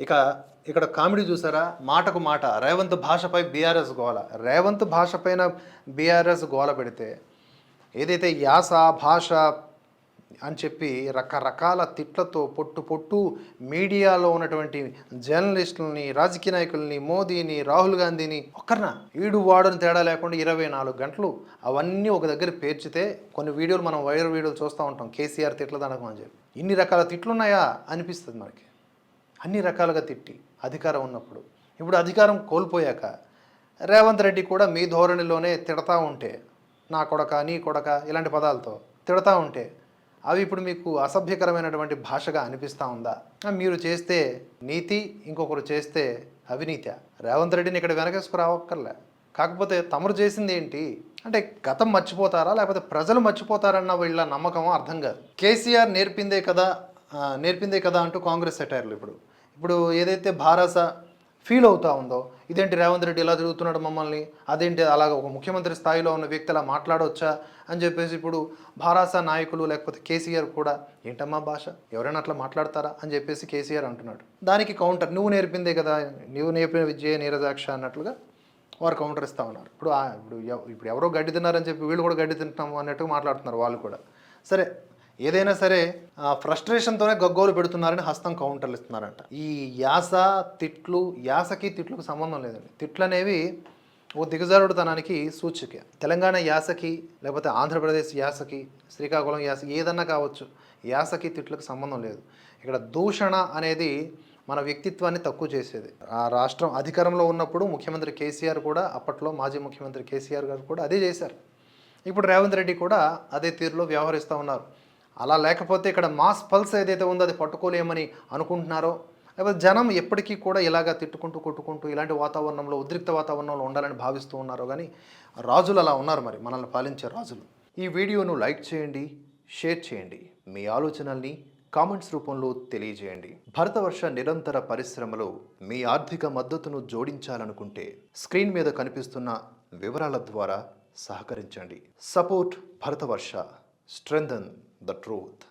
ఇక ఇక్కడ కామెడీ చూసారా? మాటకు మాట. రేవంత్ భాషపై బీఆర్ఎస్ గోల. రేవంత్ భాష పైన బీఆర్ఎస్ గోల పెడితే ఏదైతే యాస భాష అని చెప్పి రకరకాల తిట్లతో పొట్టు పొట్టు మీడియాలో ఉన్నటువంటి జర్నలిస్టులని రాజకీయ నాయకుల్ని మోదీని రాహుల్ గాంధీని ఒక్కరిన ఈడు వాడని తేడా లేకుండా ఇరవై నాలుగు గంటలు అవన్నీ ఒక దగ్గర పేర్చితే కొన్ని వీడియోలు మనం వైరల్ వీడియోలు చూస్తూ ఉంటాం. కేసీఆర్ తిట్ల దండకం అని చెప్పి. ఇన్ని రకాల తిట్లు ఉన్నాయా అనిపిస్తుంది మనకి. అన్ని రకాలుగా తిట్టి అధికారం ఉన్నప్పుడు. ఇప్పుడు అధికారం కోల్పోయాక రేవంత్ రెడ్డి కూడా మీ ధోరణిలోనే తిడతా ఉంటే నా కొడక నీ కొడక ఇలాంటి పదాలతో తిడతా ఉంటే అవి ఇప్పుడు మీకు అసభ్యకరమైనటువంటి భాషగా అనిపిస్తూ ఉందా? మీరు చేస్తే నీతి ఇంకొకరు చేస్తే అవినీతి. రేవంత్ రెడ్డిని ఇక్కడ వెనకేసుకురావక్కర్లే కాకపోతే తమరు చేసింది ఏంటి? అంటే గతం మర్చిపోతారా? లేకపోతే ప్రజలు మర్చిపోతారన్న వీళ్ళ నమ్మకం అర్థం కాదు. కేసీఆర్ నేర్పిందే కదా నేర్పిందే కదా అంటూ కాంగ్రెస్ సెటైర్లు ఇప్పుడు. ఇప్పుడు ఏదైతే భారస ఫీల్ అవుతా ఉందో ఇదేంటి రేవంత్ రెడ్డి ఇలా తిరుగుతున్నాడు మమ్మల్ని అదేంటి అలాగ ఒక ముఖ్యమంత్రి స్థాయిలో ఉన్న వ్యక్తి అలా మాట్లాడవచ్చా అని చెప్పేసి ఇప్పుడు భారాస నాయకులు లేకపోతే కేసీఆర్ కూడా ఏంటమ్మా భాష ఎవరైనా అట్లా మాట్లాడతారా? అని చెప్పేసి కేసీఆర్ అంటున్నాడు. దానికి కౌంటర్ నువ్వు నేర్పిందే కదా నువ్వు నేర్పిన విద్య నీరజాక్ష అన్నట్లుగా వారు కౌంటర్ ఇస్తా ఉన్నారు. ఇప్పుడు ఇప్పుడు ఇప్పుడు ఎవరో గడ్డి తిన్నారని చెప్పి వీళ్ళు కూడా గడ్డి తింటున్నాము అన్నట్టు మాట్లాడుతున్నారు వాళ్ళు కూడా. సరే ఏదైనా సరే ఫ్రస్ట్రేషన్తోనే గగ్గోలు పెడుతున్నారని హస్తం కౌంటర్లు ఇస్తున్నారంట. ఈ యాస తిట్లు యాసకి తిట్లకు సంబంధం లేదండి. తిట్లు అనేవి ఓ దిగజారుడుతనానికి సూచిక. తెలంగాణ యాసకి లేకపోతే ఆంధ్రప్రదేశ్ యాసకి శ్రీకాకుళం యాస ఏదన్నా కావచ్చు యాసకి తిట్లకు సంబంధం లేదు. ఇక్కడ దూషణ అనేది మన వ్యక్తిత్వాన్ని తక్కువ చేసేది. ఆ రాష్ట్రం అధికారంలో ఉన్నప్పుడు ముఖ్యమంత్రి కేసీఆర్ కూడా అప్పట్లో మాజీ ముఖ్యమంత్రి కేసీఆర్ గారు కూడా అదే చేశారు. ఇప్పుడు రేవంత్ రెడ్డి కూడా అదే తీరులో వ్యవహరిస్తూ ఉన్నారు. అలా లేకపోతే ఇక్కడ మాస్ పల్స్ ఏదైతే ఉందో అది పట్టుకోలేమని అనుకుంటున్నారో? లేకపోతే జనం ఎప్పటికీ కూడా ఇలాగా తిట్టుకుంటూ కొట్టుకుంటూ ఇలాంటి వాతావరణంలో ఉద్రిక్త వాతావరణంలో ఉండాలని భావిస్తూ ఉన్నారో కానీ రాజులు అలా ఉన్నారు మరి మనల్ని పాలించే రాజులు. ఈ వీడియోను లైక్ చేయండి షేర్ చేయండి. మీ ఆలోచనల్ని కామెంట్స్ రూపంలో తెలియజేయండి. భరతవర్ష నిరంతర పరిశ్రమలో మీ ఆర్థిక మద్దతును జోడించాలనుకుంటే స్క్రీన్ మీద కనిపిస్తున్న వివరాల ద్వారా సహకరించండి. Support Bharatavarsha strengthen the truth.